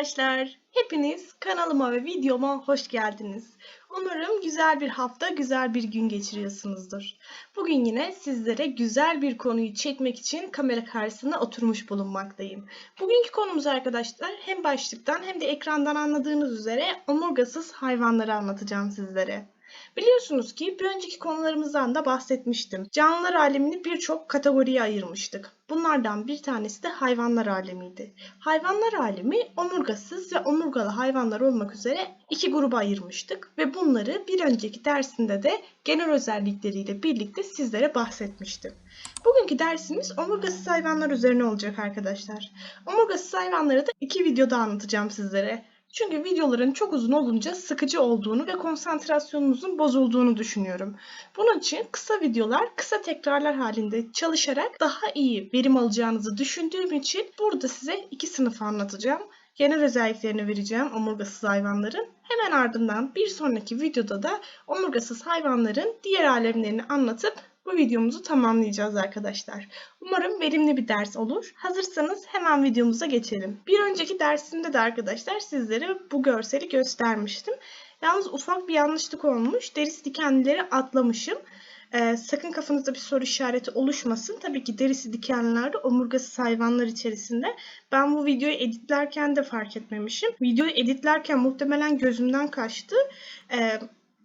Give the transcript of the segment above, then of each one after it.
arkadaşlar. Hepiniz kanalıma ve videoma hoş geldiniz. Umarım güzel bir hafta, güzel bir gün geçiriyorsunuzdur. Bugün yine sizlere güzel bir konuyu çekmek için kamera karşısına oturmuş bulunmaktayım. Bugünkü konumuz arkadaşlar hem başlıktan hem de ekrandan anladığınız üzere omurgasız hayvanları anlatacağım sizlere. Biliyorsunuz ki bir önceki konularımızdan da bahsetmiştim. Canlılar alemini birçok kategoriye ayırmıştık. Bunlardan bir tanesi de hayvanlar alemiydi. Hayvanlar alemi omurgasız ve omurgalı hayvanlar olmak üzere iki gruba ayırmıştık ve bunları bir önceki dersinde de genel özellikleriyle birlikte sizlere bahsetmiştim. Bugünkü dersimiz omurgasız hayvanlar üzerine olacak arkadaşlar. Omurgasız hayvanları da iki videoda anlatacağım sizlere. Çünkü videoların çok uzun olunca sıkıcı olduğunu ve konsantrasyonunuzun bozulduğunu düşünüyorum. Bunun için kısa videolar, kısa tekrarlar halinde çalışarak daha iyi verim alacağınızı düşündüğüm için burada size iki sınıf anlatacağım. Genel özelliklerini vereceğim omurgasız hayvanların. Hemen ardından bir sonraki videoda da omurgasız hayvanların diğer alemlerini anlatıp bu videomuzu tamamlayacağız arkadaşlar. Umarım verimli bir ders olur. Hazırsanız hemen videomuza geçelim. Bir önceki dersimde de arkadaşlar sizlere bu görseli göstermiştim. Yalnız ufak bir yanlışlık olmuş. Derisi dikenlileri atlamışım. Ee, sakın kafanızda bir soru işareti oluşmasın. Tabii ki derisi dikenlilerde omurgasız hayvanlar içerisinde. Ben bu videoyu editlerken de fark etmemişim. Videoyu editlerken muhtemelen gözümden kaçtı. Ee,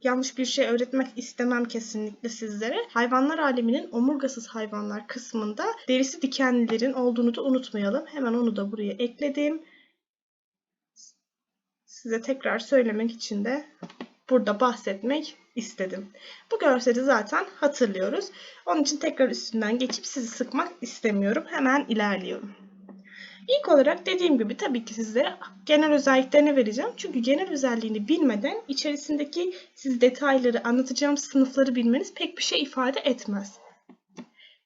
yanlış bir şey öğretmek istemem kesinlikle sizlere. Hayvanlar aleminin omurgasız hayvanlar kısmında derisi dikenlilerin olduğunu da unutmayalım. Hemen onu da buraya ekledim. Size tekrar söylemek için de burada bahsetmek istedim. Bu görseli zaten hatırlıyoruz. Onun için tekrar üstünden geçip sizi sıkmak istemiyorum. Hemen ilerliyorum. İlk olarak dediğim gibi tabii ki sizlere genel özelliklerini vereceğim. Çünkü genel özelliğini bilmeden içerisindeki siz detayları anlatacağım sınıfları bilmeniz pek bir şey ifade etmez.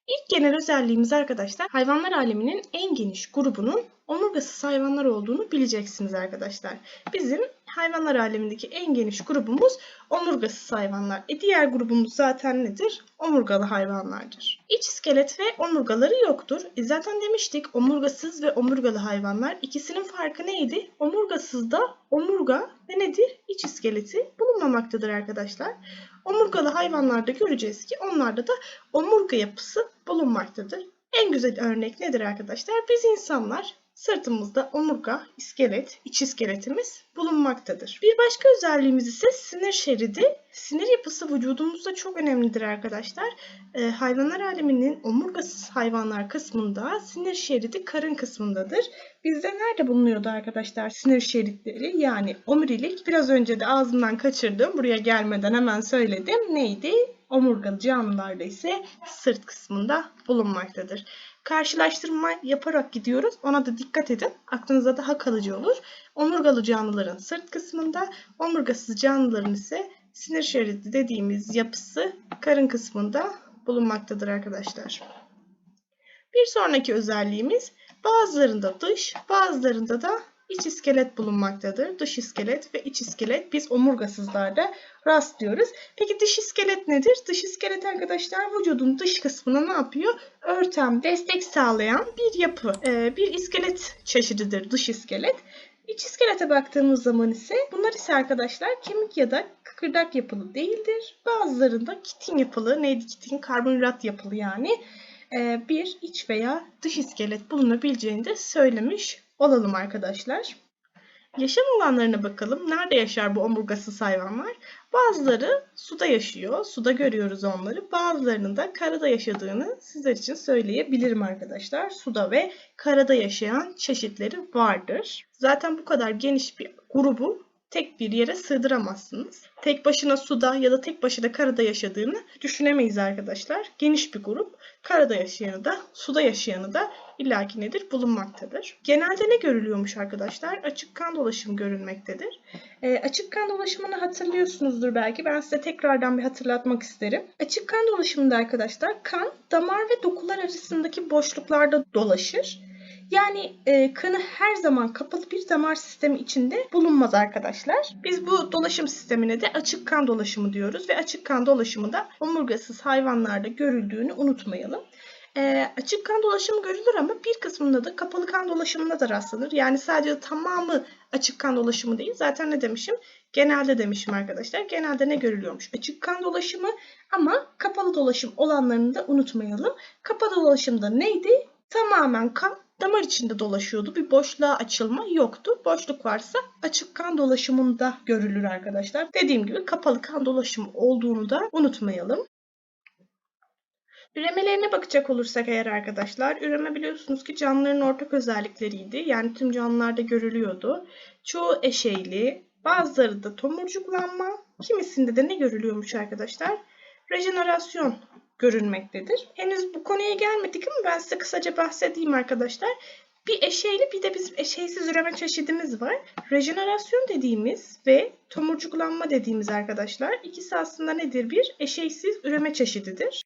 İlk genel özelliğimiz arkadaşlar hayvanlar aleminin en geniş grubunun omurgasız hayvanlar olduğunu bileceksiniz arkadaşlar. Bizim hayvanlar alemindeki en geniş grubumuz omurgasız hayvanlar. E diğer grubumuz zaten nedir? Omurgalı hayvanlardır. İç iskelet ve omurgaları yoktur. E zaten demiştik omurgasız ve omurgalı hayvanlar ikisinin farkı neydi? Omurgasızda omurga ve nedir? İç iskeleti bulunmamaktadır arkadaşlar. Omurgalı hayvanlarda göreceğiz ki onlarda da omurga yapısı bulunmaktadır. En güzel örnek nedir arkadaşlar? Biz insanlar sırtımızda omurga, iskelet, iç iskeletimiz bulunmaktadır. Bir başka özelliğimiz ise sinir şeridi. Sinir yapısı vücudumuzda çok önemlidir arkadaşlar. Ee, hayvanlar aleminin omurgasız hayvanlar kısmında sinir şeridi karın kısmındadır. Bizde nerede bulunuyordu arkadaşlar sinir şeritleri? Yani omurilik. Biraz önce de ağzımdan kaçırdım. Buraya gelmeden hemen söyledim. Neydi? Omurgalı canlılarda ise sırt kısmında bulunmaktadır. Karşılaştırma yaparak gidiyoruz. Ona da dikkat edin. Aklınıza daha kalıcı olur. Omurgalı canlıların sırt kısmında, omurgasız canlıların ise sinir şeridi dediğimiz yapısı karın kısmında bulunmaktadır arkadaşlar. Bir sonraki özelliğimiz bazılarında dış, bazılarında da iç iskelet bulunmaktadır. Dış iskelet ve iç iskelet biz omurgasızlarda rastlıyoruz. Peki dış iskelet nedir? Dış iskelet arkadaşlar vücudun dış kısmına ne yapıyor? Örtem, destek sağlayan bir yapı. Ee, bir iskelet çeşididir dış iskelet. İç iskelete baktığımız zaman ise bunlar ise arkadaşlar kemik ya da kıkırdak yapılı değildir. Bazılarında kitin yapılı, neydi kitin? Karbonhidrat yapılı yani ee, bir iç veya dış iskelet bulunabileceğini de söylemiş olalım arkadaşlar. Yaşam alanlarına bakalım. Nerede yaşar bu omurgasız hayvanlar? Bazıları suda yaşıyor. Suda görüyoruz onları. Bazılarının da karada yaşadığını sizler için söyleyebilirim arkadaşlar. Suda ve karada yaşayan çeşitleri vardır. Zaten bu kadar geniş bir grubu tek bir yere sığdıramazsınız. Tek başına suda ya da tek başına karada yaşadığını düşünemeyiz arkadaşlar. Geniş bir grup. Karada yaşayanı da suda yaşayanı da illaki nedir bulunmaktadır. Genelde ne görülüyormuş arkadaşlar? Açık kan dolaşımı görülmektedir. E, açık kan dolaşımını hatırlıyorsunuzdur belki. Ben size tekrardan bir hatırlatmak isterim. Açık kan dolaşımında arkadaşlar kan damar ve dokular arasındaki boşluklarda dolaşır. Yani e, kanı her zaman kapalı bir damar sistemi içinde bulunmaz arkadaşlar. Biz bu dolaşım sistemine de açık kan dolaşımı diyoruz ve açık kan dolaşımı da omurgasız hayvanlarda görüldüğünü unutmayalım. E, açık kan dolaşımı görülür ama bir kısmında da kapalı kan dolaşımına da rastlanır. Yani sadece tamamı Açık kan dolaşımı değil. Zaten ne demişim? Genelde demişim arkadaşlar. Genelde ne görülüyormuş? Açık kan dolaşımı ama kapalı dolaşım olanlarını da unutmayalım. Kapalı dolaşımda neydi? Tamamen kan damar içinde dolaşıyordu. Bir boşluğa açılma yoktu. Boşluk varsa açık kan dolaşımında görülür arkadaşlar. Dediğim gibi kapalı kan dolaşımı olduğunu da unutmayalım. Üremelerine bakacak olursak eğer arkadaşlar, üreme biliyorsunuz ki canlıların ortak özellikleriydi. Yani tüm canlılarda görülüyordu. Çoğu eşeyli, bazıları da tomurcuklanma, kimisinde de ne görülüyormuş arkadaşlar? Rejenerasyon görülmektedir. Henüz bu konuya gelmedik ama ben size kısaca bahsedeyim arkadaşlar. Bir eşeyli bir de bizim eşeysiz üreme çeşidimiz var. Rejenerasyon dediğimiz ve tomurcuklanma dediğimiz arkadaşlar ikisi aslında nedir? Bir eşeysiz üreme çeşididir.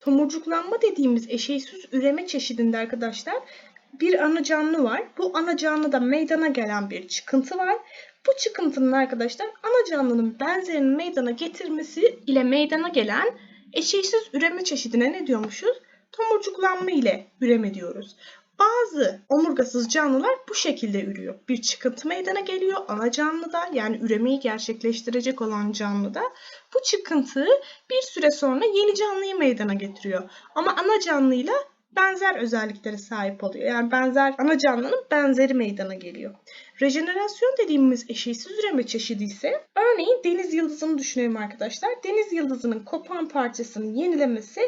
Tomurcuklanma dediğimiz eşeysiz üreme çeşidinde arkadaşlar bir ana canlı var. Bu ana canlıda meydana gelen bir çıkıntı var. Bu çıkıntının arkadaşlar ana canlının benzerini meydana getirmesi ile meydana gelen eşeysiz üreme çeşidine ne diyormuşuz? Tomurcuklanma ile üreme diyoruz. Bazı omurgasız canlılar bu şekilde ürüyor. Bir çıkıntı meydana geliyor ana canlıda yani üremeyi gerçekleştirecek olan canlıda. Bu çıkıntı bir süre sonra yeni canlıyı meydana getiriyor. Ama ana canlıyla benzer özelliklere sahip oluyor. Yani benzer ana canlının benzeri meydana geliyor. Rejenerasyon dediğimiz eşeğsiz üreme çeşidi ise örneğin deniz yıldızını düşünelim arkadaşlar. Deniz yıldızının kopan parçasını yenilemesi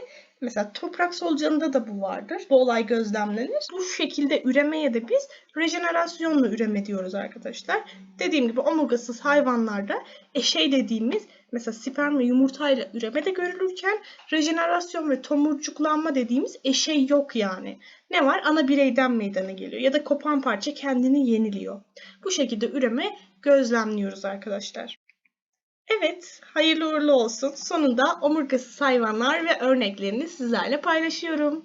Mesela toprak solucanında da bu vardır. Bu olay gözlemlenir. Bu şekilde üremeye de biz rejenerasyonla üreme diyoruz arkadaşlar. Dediğim gibi omurgasız hayvanlarda eşey dediğimiz mesela sperm ve yumurtayla üreme de görülürken rejenerasyon ve tomurcuklanma dediğimiz eşey yok yani. Ne var? Ana bireyden meydana geliyor ya da kopan parça kendini yeniliyor. Bu şekilde üreme gözlemliyoruz arkadaşlar. Evet, hayırlı uğurlu olsun. Sonunda omurgasız hayvanlar ve örneklerini sizlerle paylaşıyorum.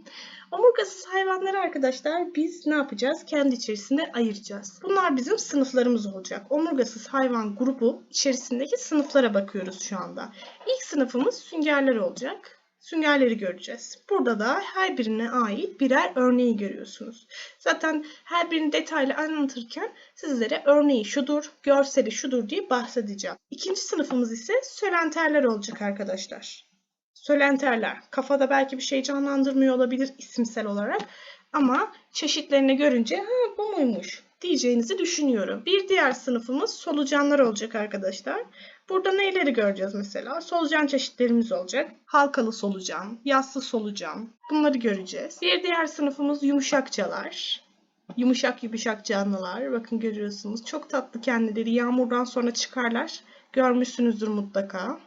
Omurgasız hayvanları arkadaşlar biz ne yapacağız? Kendi içerisinde ayıracağız. Bunlar bizim sınıflarımız olacak. Omurgasız hayvan grubu içerisindeki sınıflara bakıyoruz şu anda. İlk sınıfımız süngerler olacak süngerleri göreceğiz. Burada da her birine ait birer örneği görüyorsunuz. Zaten her birini detaylı anlatırken sizlere örneği şudur, görseli şudur diye bahsedeceğim. İkinci sınıfımız ise sölenterler olacak arkadaşlar. Sölenterler. Kafada belki bir şey canlandırmıyor olabilir isimsel olarak. Ama çeşitlerini görünce ha bu muymuş diyeceğinizi düşünüyorum. Bir diğer sınıfımız solucanlar olacak arkadaşlar. Burada neyleri göreceğiz mesela? Solucan çeşitlerimiz olacak. Halkalı solucan, yassı solucan. Bunları göreceğiz. Bir diğer sınıfımız yumuşakçalar. Yumuşak yumuşak canlılar. Bakın görüyorsunuz. Çok tatlı kendileri. Yağmurdan sonra çıkarlar. Görmüşsünüzdür mutlaka.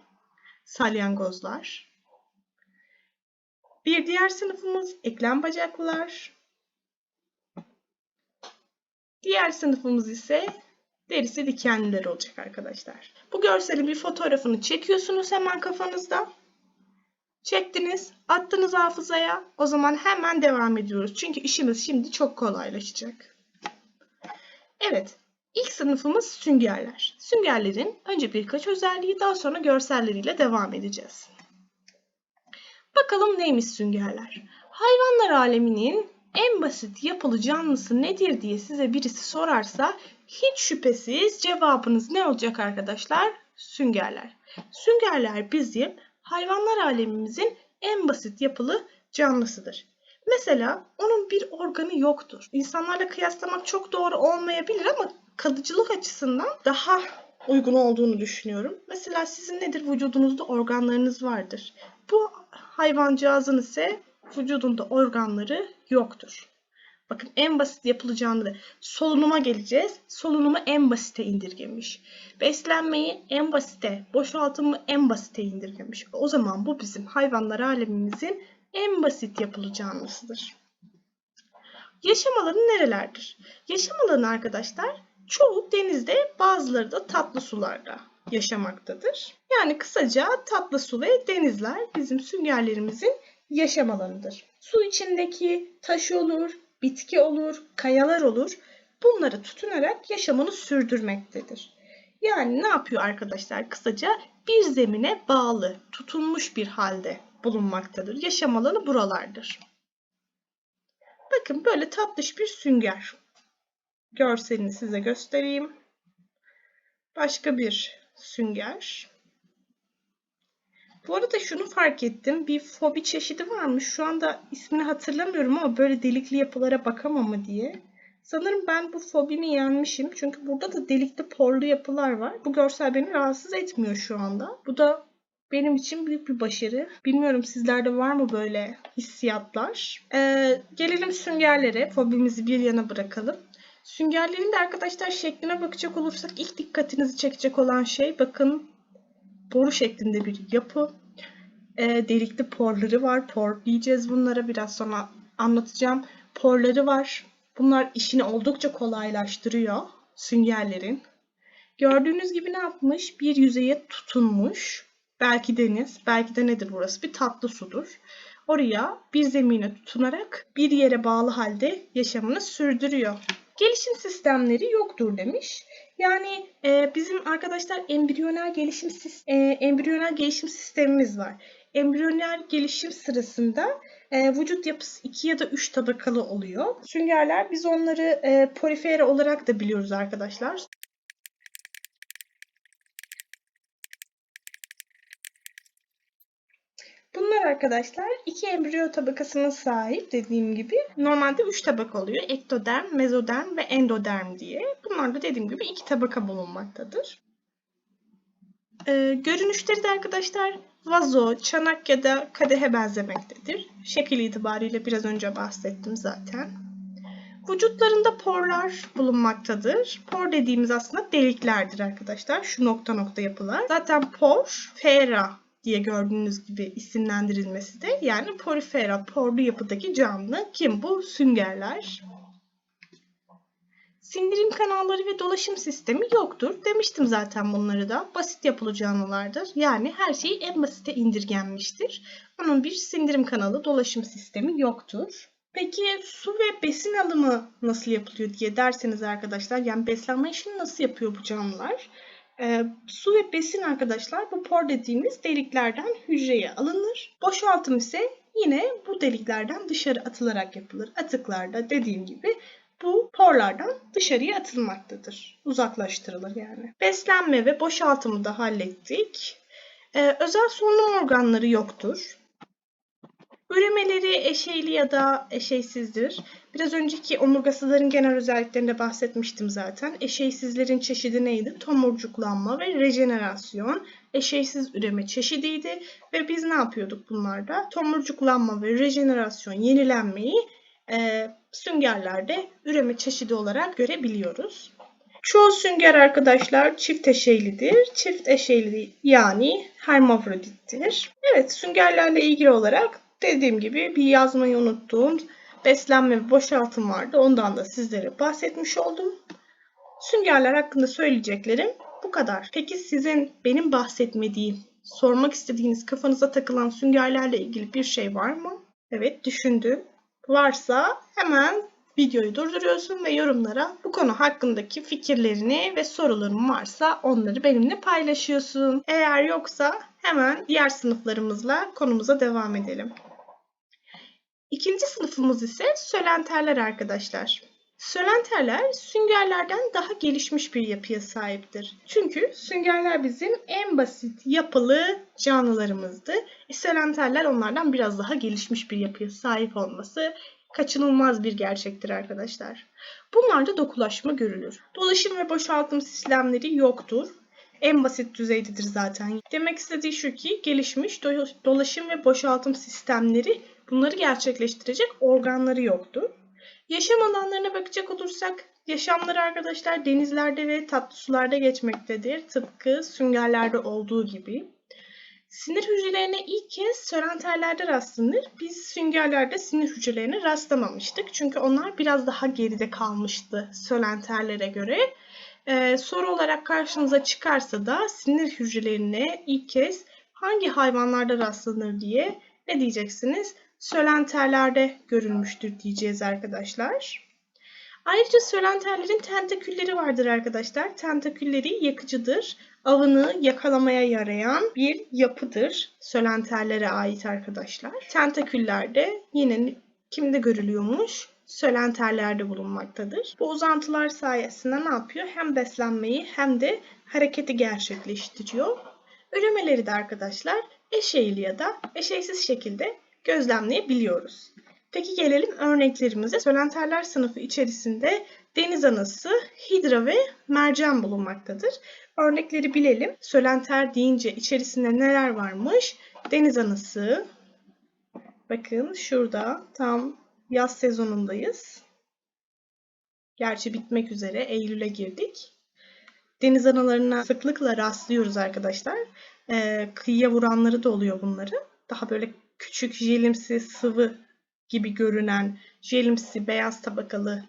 Salyangozlar. Bir diğer sınıfımız eklem bacaklılar. Diğer sınıfımız ise derisi dikenliler olacak arkadaşlar. Bu görselin bir fotoğrafını çekiyorsunuz hemen kafanızda. Çektiniz, attınız hafızaya. O zaman hemen devam ediyoruz. Çünkü işimiz şimdi çok kolaylaşacak. Evet, ilk sınıfımız süngerler. Süngerlerin önce birkaç özelliği daha sonra görselleriyle devam edeceğiz. Bakalım neymiş süngerler? Hayvanlar aleminin en basit yapılı canlısı nedir diye size birisi sorarsa hiç şüphesiz cevabınız ne olacak arkadaşlar? Süngerler. Süngerler bizim hayvanlar alemimizin en basit yapılı canlısıdır. Mesela onun bir organı yoktur. İnsanlarla kıyaslamak çok doğru olmayabilir ama kalıcılık açısından daha uygun olduğunu düşünüyorum. Mesela sizin nedir? Vücudunuzda organlarınız vardır. Bu hayvancağızın ise vücudunda organları yoktur. Bakın en basit yapılacağını da solunuma geleceğiz. Solunumu en basite indirgemiş. Beslenmeyi en basite, boşaltımı en basite indirgemiş. O zaman bu bizim hayvanlar alemimizin en basit yapılı canlısıdır. Yaşam alanı nerelerdir? Yaşam alanı arkadaşlar çoğu denizde bazıları da tatlı sularda yaşamaktadır. Yani kısaca tatlı su ve denizler bizim süngerlerimizin yaşam alanıdır. Su içindeki taş olur, bitki olur, kayalar olur. Bunları tutunarak yaşamını sürdürmektedir. Yani ne yapıyor arkadaşlar? Kısaca bir zemine bağlı, tutunmuş bir halde bulunmaktadır. Yaşam alanı buralardır. Bakın böyle tatlış bir sünger. Görselini size göstereyim. Başka bir sünger. Bu arada şunu fark ettim. Bir fobi çeşidi varmış. Şu anda ismini hatırlamıyorum ama böyle delikli yapılara bakamama diye. Sanırım ben bu fobimi yenmişim. Çünkü burada da delikli porlu yapılar var. Bu görsel beni rahatsız etmiyor şu anda. Bu da benim için büyük bir başarı. Bilmiyorum sizlerde var mı böyle hissiyatlar? Ee, gelelim süngerlere. Fobimizi bir yana bırakalım. Süngerlerin de arkadaşlar şekline bakacak olursak ilk dikkatinizi çekecek olan şey bakın boru şeklinde bir yapı. E, delikli porları var. Por diyeceğiz bunlara biraz sonra anlatacağım. Porları var. Bunlar işini oldukça kolaylaştırıyor süngerlerin. Gördüğünüz gibi ne yapmış? Bir yüzeye tutunmuş. Belki deniz, belki de nedir burası? Bir tatlı sudur. Oraya bir zemine tutunarak bir yere bağlı halde yaşamını sürdürüyor. Gelişim sistemleri yoktur demiş. Yani e, bizim arkadaşlar embriyonel gelişim e, embriyonel gelişim sistemimiz var. Embriyonel gelişim sırasında e, vücut yapısı 2 ya da 3 tabakalı oluyor. Süngerler biz onları e, porifera olarak da biliyoruz arkadaşlar. Bunlar arkadaşlar iki embriyo tabakasına sahip dediğim gibi. Normalde üç tabaka oluyor. Ektoderm, mezoderm ve endoderm diye. Bunlar da dediğim gibi iki tabaka bulunmaktadır. Ee, görünüşleri de arkadaşlar vazo, çanak ya da kadehe benzemektedir. Şekil itibariyle biraz önce bahsettim zaten. Vücutlarında porlar bulunmaktadır. Por dediğimiz aslında deliklerdir arkadaşlar. Şu nokta nokta yapılar. Zaten por, fera diye gördüğünüz gibi isimlendirilmesi de yani porifera, porlu yapıdaki canlı. Kim bu? Süngerler. Sindirim kanalları ve dolaşım sistemi yoktur. Demiştim zaten bunları da. Basit yapılı canlılardır. Yani her şey en basite indirgenmiştir. Onun bir sindirim kanalı, dolaşım sistemi yoktur. Peki su ve besin alımı nasıl yapılıyor diye derseniz arkadaşlar yani beslenme işini nasıl yapıyor bu canlılar? E, su ve besin arkadaşlar bu por dediğimiz deliklerden hücreye alınır. Boşaltım ise yine bu deliklerden dışarı atılarak yapılır. Atıklarda dediğim gibi bu porlardan dışarıya atılmaktadır. Uzaklaştırılır yani. Beslenme ve boşaltımı da hallettik. Ee, özel solunum organları yoktur. Üremeleri eşeyli ya da eşeysizdir. Biraz önceki omurgasızların genel özelliklerinde bahsetmiştim zaten. Eşeysizlerin çeşidi neydi? Tomurcuklanma ve rejenerasyon. Eşeysiz üreme çeşidiydi ve biz ne yapıyorduk bunlarda? Tomurcuklanma ve rejenerasyon yenilenmeyi e, süngerlerde üreme çeşidi olarak görebiliyoruz. Çoğu sünger arkadaşlar çift eşeylidir. Çift eşeyli yani hermafrodittir. Evet süngerlerle ilgili olarak dediğim gibi bir yazmayı unuttuğum beslenme ve boşaltım vardı. Ondan da sizlere bahsetmiş oldum. Süngerler hakkında söyleyeceklerim bu kadar. Peki sizin benim bahsetmediğim, sormak istediğiniz kafanıza takılan süngerlerle ilgili bir şey var mı? Evet düşündüm. Varsa hemen videoyu durduruyorsun ve yorumlara bu konu hakkındaki fikirlerini ve soruların varsa onları benimle paylaşıyorsun. Eğer yoksa hemen diğer sınıflarımızla konumuza devam edelim. İkinci sınıfımız ise sölenterler arkadaşlar. Sölenterler süngerlerden daha gelişmiş bir yapıya sahiptir. Çünkü süngerler bizim en basit yapılı canlılarımızdı. E, sölenterler onlardan biraz daha gelişmiş bir yapıya sahip olması kaçınılmaz bir gerçektir arkadaşlar. Bunlarda dokulaşma görülür. Dolaşım ve boşaltım sistemleri yoktur. En basit düzeydedir zaten. Demek istediği şu ki gelişmiş dolaşım ve boşaltım sistemleri bunları gerçekleştirecek organları yoktur. Yaşam alanlarına bakacak olursak yaşamları arkadaşlar denizlerde ve tatlı sularda geçmektedir. Tıpkı süngerlerde olduğu gibi. Sinir hücrelerine ilk kez sörenterlerde rastlanır. Biz süngerlerde sinir hücrelerine rastlamamıştık. Çünkü onlar biraz daha geride kalmıştı sölenterlere göre. Ee, soru olarak karşınıza çıkarsa da sinir hücrelerine ilk kez hangi hayvanlarda rastlanır diye ne diyeceksiniz? Sölenterlerde görülmüştür diyeceğiz arkadaşlar. Ayrıca sölenterlerin tentakülleri vardır arkadaşlar. Tentakülleri yakıcıdır. Avını yakalamaya yarayan bir yapıdır. Sölenterlere ait arkadaşlar. Tentaküller de yine kimde görülüyormuş? sölenterlerde bulunmaktadır. Bu uzantılar sayesinde ne yapıyor? Hem beslenmeyi hem de hareketi gerçekleştiriyor. Üremeleri de arkadaşlar eşeğli ya da eşeğsiz şekilde gözlemleyebiliyoruz. Peki gelelim örneklerimize. Sölenterler sınıfı içerisinde deniz anası, hidra ve mercan bulunmaktadır. Örnekleri bilelim. Sölenter deyince içerisinde neler varmış? Deniz anası. Bakın şurada tam yaz sezonundayız. Gerçi bitmek üzere. Eylül'e girdik. Deniz analarına sıklıkla rastlıyoruz arkadaşlar. Ee, kıyıya vuranları da oluyor bunları. Daha böyle küçük jelimsi sıvı gibi görünen jelimsi beyaz tabakalı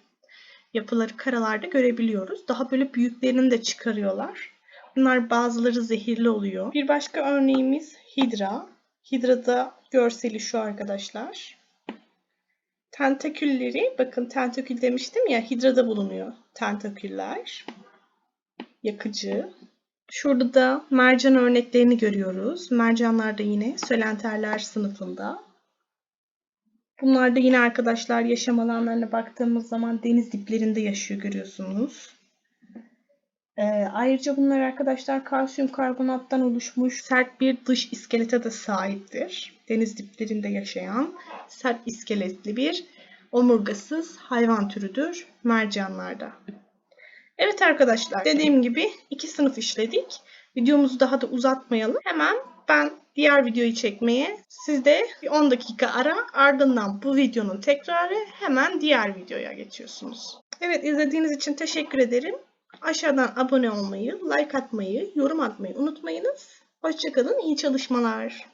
yapıları karalarda görebiliyoruz. Daha böyle büyüklerini de çıkarıyorlar. Bunlar bazıları zehirli oluyor. Bir başka örneğimiz hidra. Hidrada görseli şu arkadaşlar. Tentakülleri, bakın tentakül demiştim ya, hidrada bulunuyor tentaküller. Yakıcı. Şurada da mercan örneklerini görüyoruz. Mercanlar da yine sölenterler sınıfında. Bunlar da yine arkadaşlar yaşam alanlarına baktığımız zaman deniz diplerinde yaşıyor görüyorsunuz. Ee, ayrıca bunlar arkadaşlar kalsiyum karbonattan oluşmuş sert bir dış iskelete de sahiptir. Deniz diplerinde yaşayan sert iskeletli bir omurgasız hayvan türüdür mercanlarda. Evet arkadaşlar dediğim gibi iki sınıf işledik. Videomuzu daha da uzatmayalım. Hemen ben diğer videoyu çekmeye sizde 10 dakika ara ardından bu videonun tekrarı hemen diğer videoya geçiyorsunuz. Evet izlediğiniz için teşekkür ederim. Aşağıdan abone olmayı, like atmayı, yorum atmayı unutmayınız. Hoşçakalın, iyi çalışmalar.